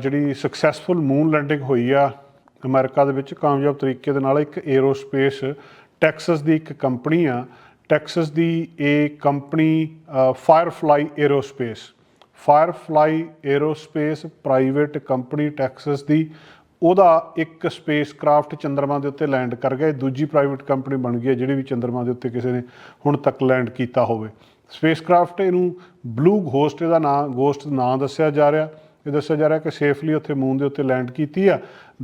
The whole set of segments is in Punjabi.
ਜਿਹੜੀ ਸਕਸੈਸਫੁਲ ਮੂਨ ਲੈਂਡਿੰਗ ਹੋਈ ਆ ਅਮਰੀਕਾ ਦੇ ਵਿੱਚ ਕਾਮਯਾਬ ਤਰੀਕੇ ਦੇ ਨਾਲ ਇੱਕ 에ਅਰੋਸਪੇਸ ਟੈਕਸਸ ਦੀ ਇੱਕ ਕੰਪਨੀ ਆ। ਟੈਕਸਸ ਦੀ ਇਹ company Firefly Aerospace Firefly Aerospace private company Texas ਦੀ ਉਹਦਾ ਇੱਕ ਸਪੇਸਕ੍ਰਾਫਟ ਚੰਦਰਮਾ ਦੇ ਉੱਤੇ ਲੈਂਡ ਕਰ ਗਿਆ। ਦੂਜੀ ਪ੍ਰਾਈਵੇਟ ਕੰਪਨੀ ਬਣ ਗਈ ਹੈ ਜਿਹੜੀ ਵੀ ਚੰਦਰਮਾ ਦੇ ਉੱਤੇ ਕਿਸੇ ਨੇ ਹੁਣ ਤੱਕ ਲੈਂਡ ਕੀਤਾ ਹੋਵੇ। ਸਪੇਸ ਸਪੇਸਕ੍ਰਾਫਟ ਇਹਨੂੰ ਬਲੂ ਗੋਸਟ ਇਹਦਾ ਨਾਮ ਗੋਸਟ ਨਾਮ ਦੱਸਿਆ ਜਾ ਰਿਹਾ। ਇਹ ਦੱਸਿਆ ਜਾ ਰਿਹਾ ਕਿ ਸੇਫਲੀ ਉੱਥੇ ਮੂਨ ਦੇ ਉੱਤੇ ਲੈਂਡ ਕੀਤੀ ਆ।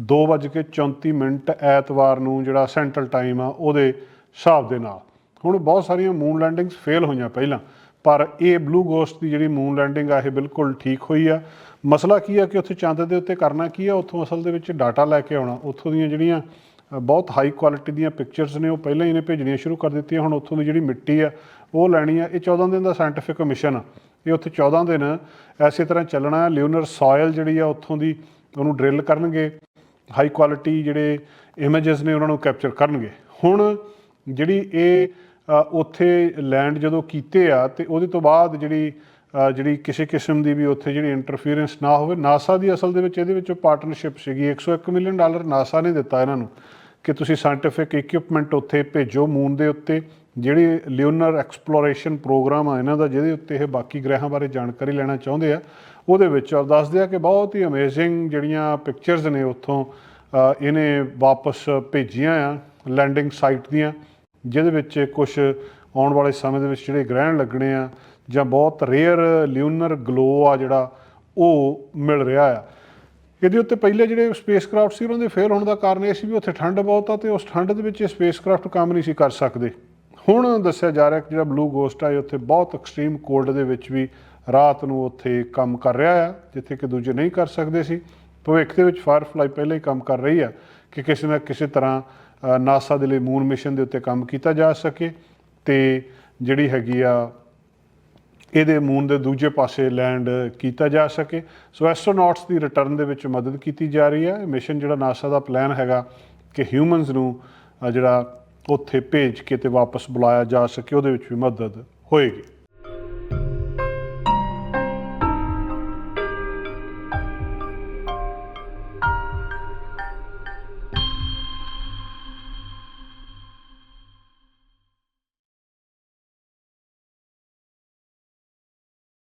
2:34 ਮਿੰਟ ਐਤਵਾਰ ਨੂੰ ਜਿਹੜਾ ਸੈਂਟਰਲ ਟਾਈਮ ਆ, ਉਹਦੇ ਹਿਸਾਬ ਦੇ ਨਾਲ। ਹੁਣ ਬਹੁਤ ਸਾਰੀਆਂ ਮੂਨ ਲੈਂਡਿੰਗਸ ਫੇਲ ਹੋਈਆਂ ਪਹਿਲਾਂ, ਪਰ ਇਹ ਬਲੂ ਗੋਸਟ ਦੀ ਜਿਹੜੀ ਮੂਨ ਲੈਂਡਿੰਗ ਆ, ਇਹ ਬਿਲਕੁਲ ਠੀਕ ਹੋਈ ਆ। ਮਸਲਾ ਕੀ ਆ ਕਿ ਉੱਥੇ ਚੰਦ ਦੇ ਉੱਤੇ ਕਰਨਾ ਕੀ ਆ? ਉੱਥੋਂ ਅਸਲ ਦੇ ਵਿੱਚ ਡਾਟਾ ਲੈ ਕੇ ਆਉਣਾ। ਉੱਥੋਂ ਦੀਆਂ ਜਿਹੜੀਆਂ ਬਹੁਤ ਹਾਈ ਕੁਆਲਿਟੀ ਦੀਆਂ ਪਿਕਚਰਸ ਨੇ, ਉਹ ਪਹਿਲਾਂ ਹੀ ਨੇ ਭੇਜਣੀਆਂ ਸ਼ੁਰੂ ਕਰ ਦਿੱਤੀਆਂ। ਹੁਣ ਉੱਥੋਂ ਦੀ ਜਿਹੜੀ ਮਿੱਟੀ ਆ, ਉਹ ਲੈਣੀ ਆ। ਇਹ 14 ਦਿਨ ਦਾ ਸਾਇੰਟੀਫਿਕ ਮਿਸ਼ਨ ਆ। ਇਹ ਉੱਥੇ 14 ਦਿਨ ਐਸੇ ਤਰ੍ਹਾਂ ਚੱਲਣਾ ਲਿਊਨਰ ਸੋਇਲ ਜਿਹੜੀ ਆ, ਉੱਥੋਂ ਦੀ ਉਹਨੂੰ ਡਰਿਲ ਕਰਨਗੇ। ਹਾਈ ਕੁਆਲਿਟੀ ਜਿਹੜੇ ਇਮੇजेस ਨੇ, ਉਹਨਾਂ ਨੂੰ ਕੈਪਚਰ ਕਰਨਗੇ। ਹੁਣ ਜਿਹੜੀ ਇਹ ਉੱਥੇ ਲੈਂਡ ਜਦੋਂ ਕੀਤੇ ਆ, ਤੇ ਉਹਦੇ ਤੋਂ ਬਾਅਦ ਜਿਹੜੀ ਜਿਹੜੀ ਕਿਸੇ ਕਿਸਮ ਦੀ ਵੀ ਉੱਥੇ ਜਿਹੜੀ ਇੰਟਰਫੀਰੈਂਸ ਨਾ ਹੋਵੇ। ਨਾਸਾ ਦੀ ਅਸਲ ਦੇ ਵਿੱਚ ਇਹਦੇ ਵਿੱਚ ਪਾਰਟਨਰਸ਼ਿਪ ਸੀਗੀ। 101 ਮਿਲੀਅਨ ਡਾਲਰ ਨਾਸਾ ਨੇ ਦਿੱਤਾ ਇਹਨਾਂ ਨੂੰ। ਕਿ ਤੁਸੀਂ ਸਾਇੰਟੀਫਿਕ ਇਕਵਿਪਮੈਂਟ ਉੱਥੇ ਭੇਜੋ ਮੂਨ ਦੇ ਉੱਤੇ, ਜਿਹੜੇ ਲਿਓਨਰ ਐਕਸਪਲੋਰੇਸ਼ਨ ਪ੍ਰੋਗਰਾਮ ਆ ਇਹਨਾਂ ਦਾ, ਜਿਹਦੇ ਉੱਤੇ ਇਹ ਬਾਕੀ ਗ੍ਰਹਿਾਂ ਬਾਰੇ ਜਾਣਕਾਰੀ ਲੈਣਾ ਚਾਹੁੰਦੇ ਆ, ਉਹਦੇ ਵਿੱਚ ਔਰ ਦੱਸਦੇ ਆ ਕਿ ਬਹੁਤ ਹੀ ਅਮੇਜ਼ਿੰਗ ਜਿਹੜੀਆਂ ਪਿਕਚਰਸ ਨੇ ਉੱਥੋਂ ਇਹਨੇ ਵਾਪਸ ਭੇਜੀਆਂ ਆ ਲੈਂਡਿੰਗ ਸਾਈਟ ਦੀਆਂ, ਜਿਹਦੇ ਵਿੱਚ ਕੁਝ ਆਉਣ ਵਾਲੇ ਸਮੇਂ ਦੇ ਵਿੱਚ ਜਿਹੜੇ ਗ੍ਰਹਿਣ ਲੱਗਣੇ ਆ, ਜਾਂ ਬਹੁਤ ਰੇਅਰ ਲਿਊਨਰ ਗਲੋ ਆ ਜਿਹੜਾ, ਉਹ ਮਿਲ ਰਿਹਾ ਆ। ਇਹਦੇ ਉੱਤੇ ਪਹਿਲੇ ਜਿਹੜੇ ਸਪੇਸਕ੍ਰਾਫਟ ਸੀ, ਉਹਨਾਂ ਦੇ ਫੇਲ ਹੋਣ ਦਾ ਕਾਰਨ ਇਹ ਸੀ ਵੀ ਉੱਥੇ ਠੰਡ ਬਹੁਤ ਆ ਤੇ ਉਸ ਠੰਡ ਦੇ ਵਿੱਚ ਇਹ ਸਪੇਸਕ੍ਰਾਫਟ ਕੰਮ ਨਹੀਂ ਸੀ ਕਰ ਸਕਦੇ। ਹੁਣ ਦੱਸਿਆ ਜਾ ਰਿਹਾ ਕਿ ਜਿਹੜਾ ਬਲੂ ਗੋਸਟ ਆ, ਇਹ ਉੱਥੇ ਬਹੁਤ ਐਕਸਟ੍ਰੀਮ ਕੋਲਡ ਦੇ ਵਿੱਚ ਵੀ ਰਾਤ ਨੂੰ ਉੱਥੇ ਕੰਮ ਕਰ ਰਿਹਾ ਆ, ਜਿੱਥੇ ਕਿ ਦੂਜੇ ਨਹੀਂ ਕਰ ਸਕਦੇ ਸੀ। ਭਵਿੱਖ ਦੇ ਵਿੱਚ ਫਾਇਰਫਲਾਈ ਪਹਿਲਾਂ ਹੀ ਕੰਮ ਕਰ ਰਹੀ ਆ ਕਿ ਕਿਸੇ ਨਾ ਕਿਸੇ ਤਰ੍ਹਾਂ ਨਾਸਾ ਦੇ ਲਈ ਮੂਨ ਮਿਸ਼ਨ ਦੇ ਉੱਤੇ ਕੰਮ ਕੀਤਾ ਜਾ ਸਕੇ ਤੇ ਜਿਹੜੀ ਹੈਗੀ ਆ ਇਹਦੇ ਮੂਨ ਦੇ ਦੂਜੇ ਪਾਸੇ ਲੈਂਡ ਕੀਤਾ ਜਾ ਸਕੇ। ਸੋ ਐਸਟਰੋਨੌਟਸ ਦੀ ਰਿਟਰਨ ਦੇ ਵਿੱਚ ਮਦਦ ਕੀਤੀ ਜਾ ਰਹੀ ਹੈ। ਮਿਸ਼ਨ ਜਿਹੜਾ ਨਾਸਾ ਦਾ ਪਲਾਨ ਹੈਗਾ ਕਿ ਹਿਊਮਨਸ ਨੂੰ ਜਿਹੜਾ ਉੱਥੇ ਭੇਜ ਕੇ ਤੇ ਵਾਪਸ ਬੁਲਾਇਆ ਜਾ ਸਕੇ, ਉਹਦੇ ਵਿੱਚ ਵੀ ਮਦਦ ਹੋਏਗੀ।